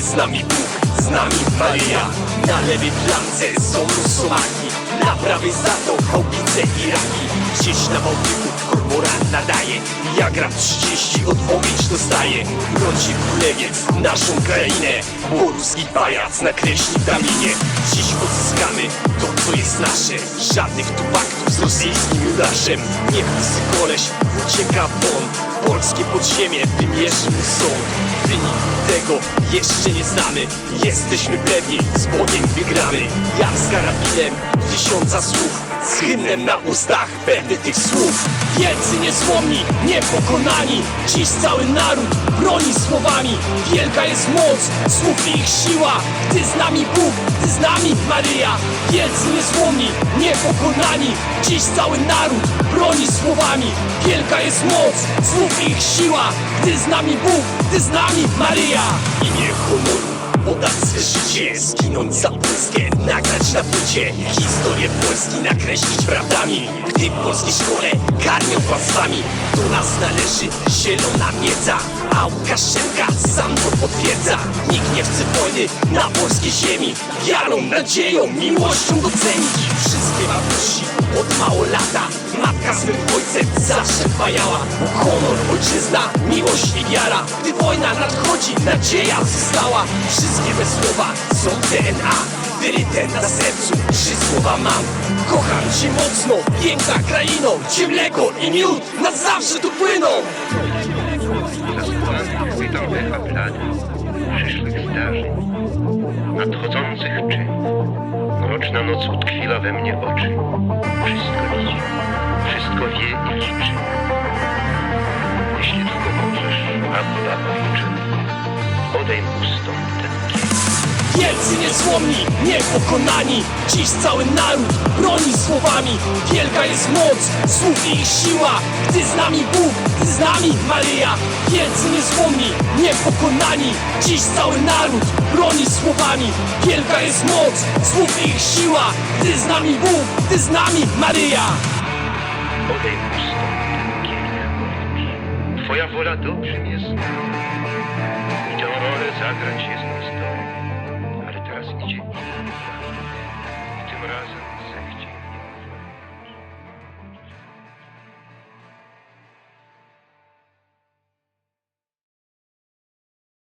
z nami Bóg, z nami Maryja. Na lewej flance są Rusomaki Na prawej za to i Raki. Gdzieś na Bałtyku kormoran nadaje. Ja gram 30 odpowiedź dostaje. Brońcie królewiec naszą krainę. Bo ruski pajac nakreśli w Daminie Dziś odzyskamy to co jest nasze Żadnych tu paktów z rosyjskim Judaszem Nie pusty koleś ucieka won Polskie podziemie wymierzy mu sąd Wynik tego jeszcze nie znamy. Jesteśmy pewni, z Bogiem wygramy. Jak z karabinem tysiąca słów Z hymnem na ustach pewny tych słów. Wielcy niezłomni, niepokonani Dziś cały naród broni słowami. Wielka jest moc, słów ich siła. Gdy z nami Bóg, gdy z nami Maryja Wielcy niezłomni, niepokonani. Dziś cały naród broni słowami. Wielka jest moc, słów i ich siła. Gdy z nami Bóg, gdy z nami Maryja Imię honoru Oddać swe życie, zginąć za Polskę Nagrać na płycie. Historię Polski Nakreślić prawdami. Gdy w polskiej szkole karmią kłamstwami Do nas należy zielona miedza A Łukaszenka sam to potwierdza. Nikt nie chce wojny na polskiej ziemi. Wiarą, nadzieją, miłością docenić Wszystkie wartości dbajała Honor, ojczyzna, miłość i wiara. Gdy wojna nadchodzi, nadzieja została. Wszystkie me słowa są DNA Wyryte na sercu, trzy słowa mam. Kocham cię mocno, piękna kraino Gdzie mleko i miód na zawsze tu płyną. Echa blady przyszłych zdarzeń, nadchodzących czynów. Mroczna noc utkwiła we mnie oczy. Wszystko widzi, wszystko wie i liczy. Jeśli tylko możesz, Abba ojcze, odejm ustom ten. Wielcy niezłomni, niepokonani. Dziś cały naród broni słowami. Wielka jest moc, słów i ich siła. Gdy z nami Bóg, gdy z nami Maryja. Wielcy niezłomni, niepokonani. Dziś cały naród broni słowami. Wielka jest moc, słów i ich siła. Gdy z nami Bóg, gdy z nami Maryja Odejmij stąd ten kielich gorący. Twoja wola dobrym jest. I tę rolę zagrać jest mi zdolny. Ale teraz idzie inny. I tym razem...